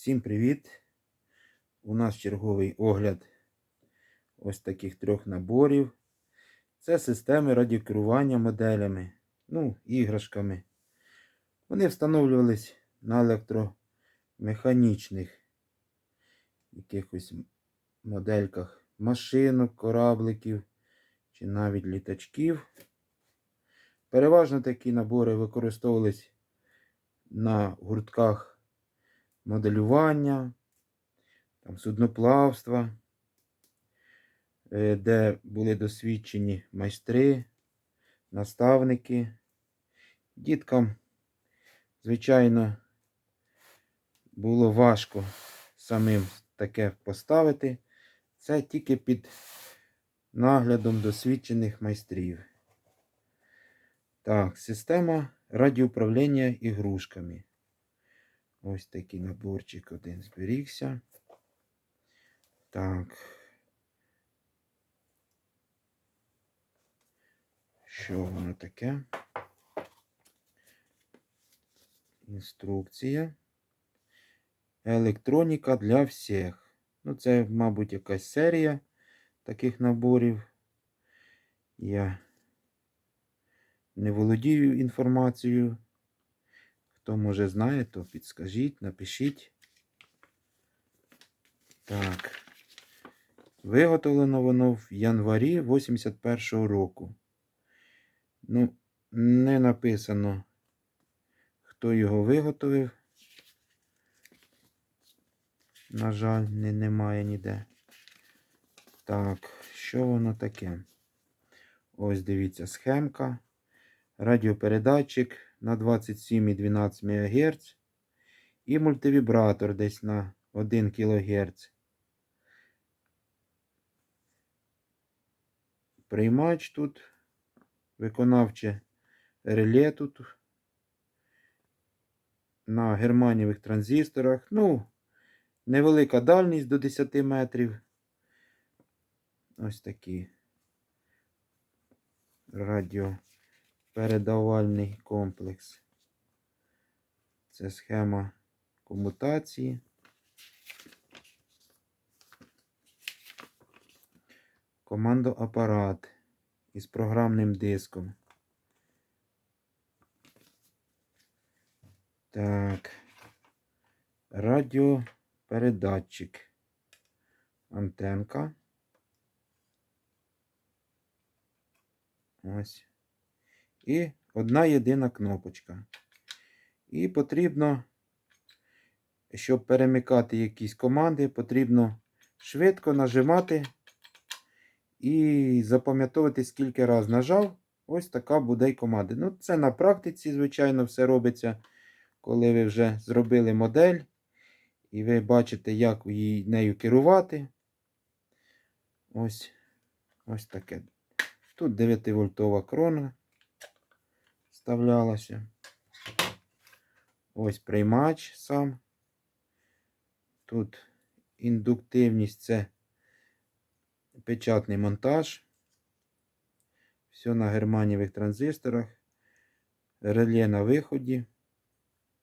Всім привіт! У нас черговий огляд ось таких трьох наборів. Це системи радіокерування моделями, ну, іграшками. Вони встановлювались на електромеханічних якихось модельках машинок, корабликів чи навіть літачків. Переважно такі набори використовувались на гуртках моделювання, там, судноплавства, е, де були досвідчені майстри, наставники. Діткам, звичайно, було важко самим таке поставити. Це тільки під наглядом досвідчених майстрів. Так, система радіоуправління ігрушками. Ось такий наборчик один зберігся. Так. Що воно таке? Інструкція. Електроніка для всіх. Ну, це, мабуть, якась серія таких наборів. Я не володію інформацією. Хто може знає, то підскажіть, напишіть. Так. Виготовлено воно в январі 81-го року. Ну, не написано, хто його виготовив. На жаль, не, немає ніде. Так, що воно таке? Ось дивіться, схемка. Радіопередатчик на 27,12 МГц. І мультивібратор десь на 1 кГц. Приймач тут, виконавче реле тут. На германієвих транзисторах. Ну, невелика дальність до 10 метрів. Ось такі радіопередавальний комплекс. Це схема комутації. Командоапарат із програмним диском. Так. Радіопередатчик. Антенка. Ось. І одна єдина кнопочка. І потрібно, щоб перемикати якісь команди, потрібно швидко нажимати і запам'ятовувати, скільки раз нажав. Ось така буде й команда. Ну, це на практиці, звичайно, все робиться, коли ви вже зробили модель. І ви бачите, як її нею керувати. Ось ось таке. Тут 9 вольтова крона вставлялася. Ось приймач сам. Тут індуктивність це печатний монтаж. Все на германієвих транзисторах. Реле на виході.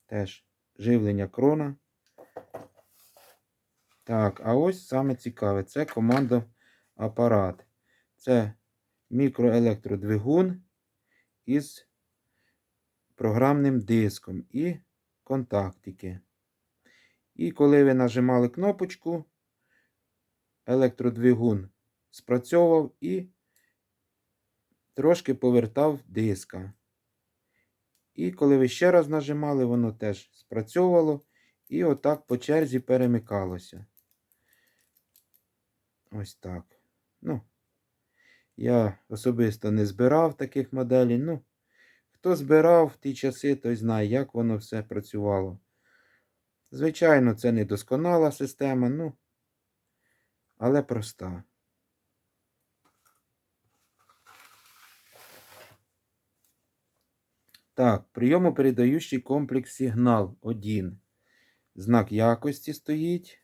Теж живлення крона. Так, а ось саме цікаве це команда апарат. Це мікроелектродвигун із програмним диском і контактики. І коли ви нажимали кнопочку, електродвигун спрацьовував і трошки повертав диска. І коли ви ще раз нажимали, воно теж спрацьовувало і отак по черзі перемикалося. Ось так. Ну, я особисто не збирав таких моделей. Ну, хто збирав в ті часи, той знає, як воно все працювало. Звичайно, це не досконала система, ну, але проста. Так, прийомопередаючий комплекс сигнал 1. Знак якості стоїть.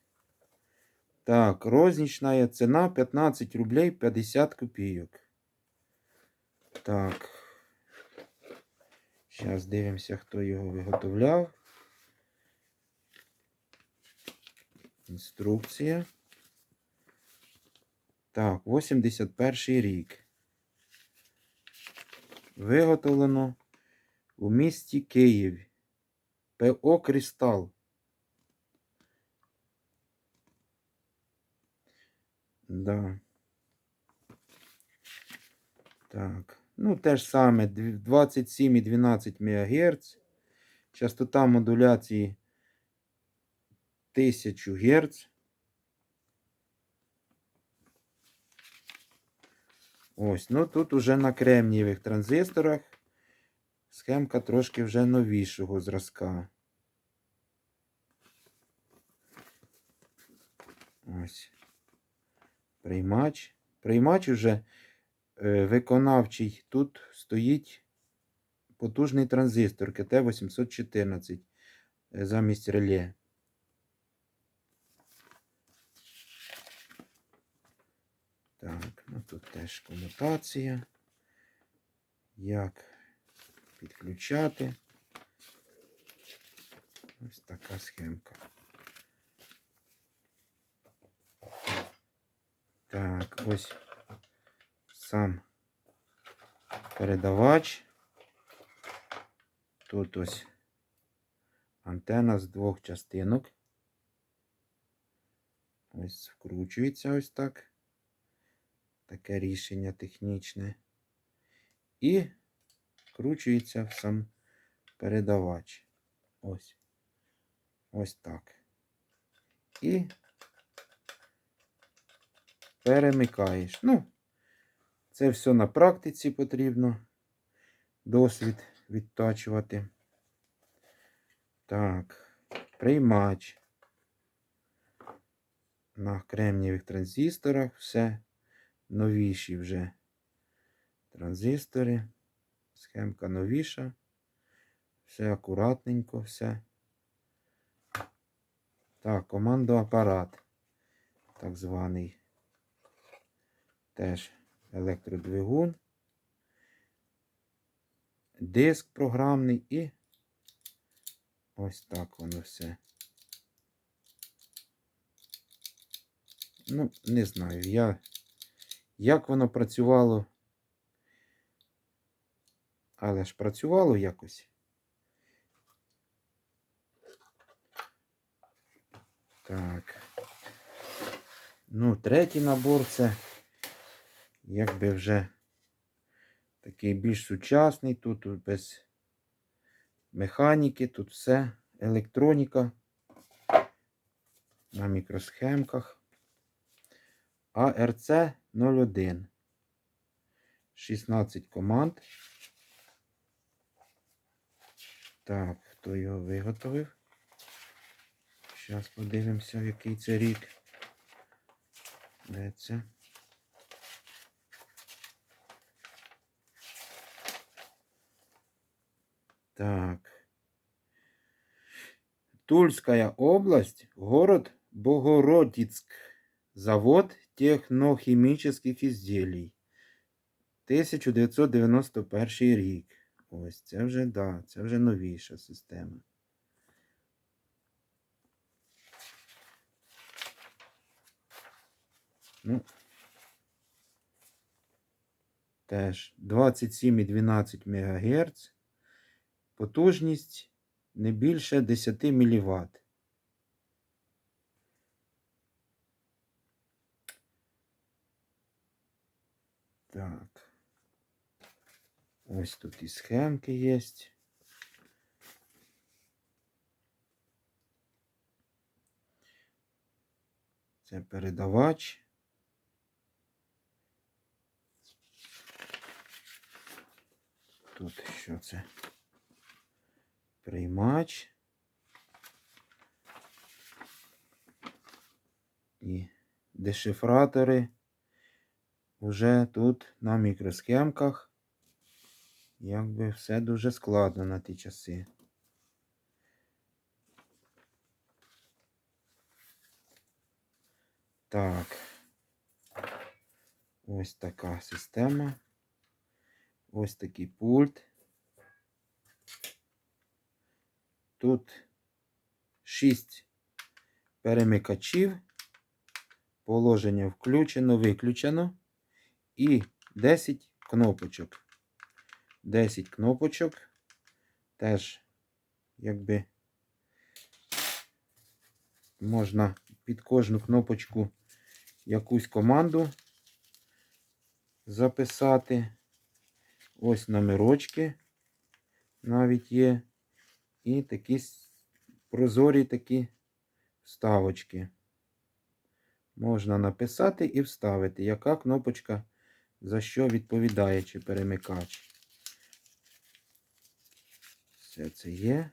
Так, рознічна ціна 15 рублей 50 копійок. Так. Зараз дивимося, хто його виготовляв. Інструкція. Так, 81 рік. Виготовлено у місті Київ. ПО Кристал. Да. Так. Ну, те ж саме 27,12 МГц. Частота модуляції 1000 Гц. Ось, ну тут уже на кремнієвих транзисторах схемка трошки вже новішого зразка. Ось. Приймач. Приймач уже виконавчий. Тут стоїть потужний транзистор КТ-814 е, замість реле. Так, ну тут теж комутація. Як підключати. Ось така схемка. Так, ось сам передавач. Тут ось антена з двох частинок. Ось вкручується ось так. Таке рішення технічне. І вкручується в сам передавач. Ось. Ось так. І перемикаєш. Ну, це все на практиці потрібно. Досвід відтачувати. Так, приймач. На кремнієвих транзисторах все новіші вже транзистори. Схемка новіша. Все акуратненько, все. Так, командоапарат. Так званий. Теж електродвигун. Диск програмний і ось так воно все. Ну, не знаю, я як воно працювало. Але ж працювало якось. Так. Ну, третій набор це якби вже такий більш сучасний. Тут без механіки, тут все електроніка на мікросхемках. АРЦ 01. 16 команд. Так, хто його виготовив? Зараз подивимося, який це рік. Де це? Так. Тульская область, город Богородицк. Завод технохімічних ізделій. 1991 рік. Ось це вже, да, це вже новіша система. Ну, теж 27,12 МГц. Потужність не більше 10 мВт. Так. Ось тут і схемки є. Це передавач. Тут що це? Приймач. І дешифратори вже тут на мікросхемках. Якби все дуже складно на ті часи. Так. Ось така система. Ось такий пульт. Тут 6 перемикачів. Положення включено, виключено. І 10 кнопочок. 10 кнопочок. Теж, якби, можна під кожну кнопочку якусь команду записати. Ось номерочки навіть є. І такі прозорі такі вставочки. Можна написати і вставити, яка кнопочка за що відповідає, чи перемикач. Все це є.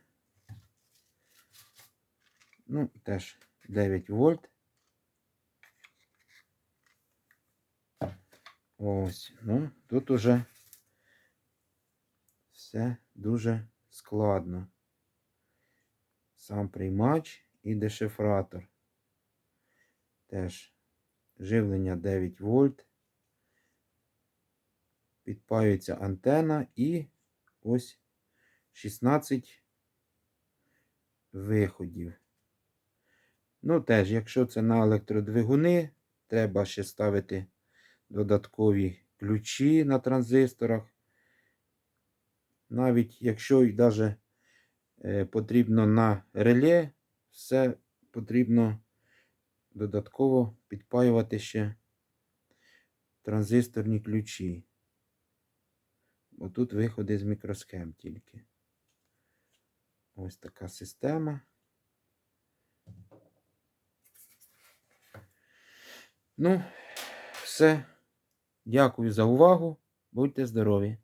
Ну, теж 9 вольт. Ось, ну, тут уже все дуже складно. Сам приймач і дешифратор. Теж живлення 9 вольт. Підпаюється антена і ось 16 виходів. Ну, теж, якщо це на електродвигуни, треба ще ставити додаткові ключі на транзисторах. Навіть якщо даже е, потрібно на реле, все потрібно додатково підпаювати ще транзисторні ключі. Бо тут виходи з мікросхем тільки. Ось така система. Ну, все. Дякую за увагу. Будьте здорові!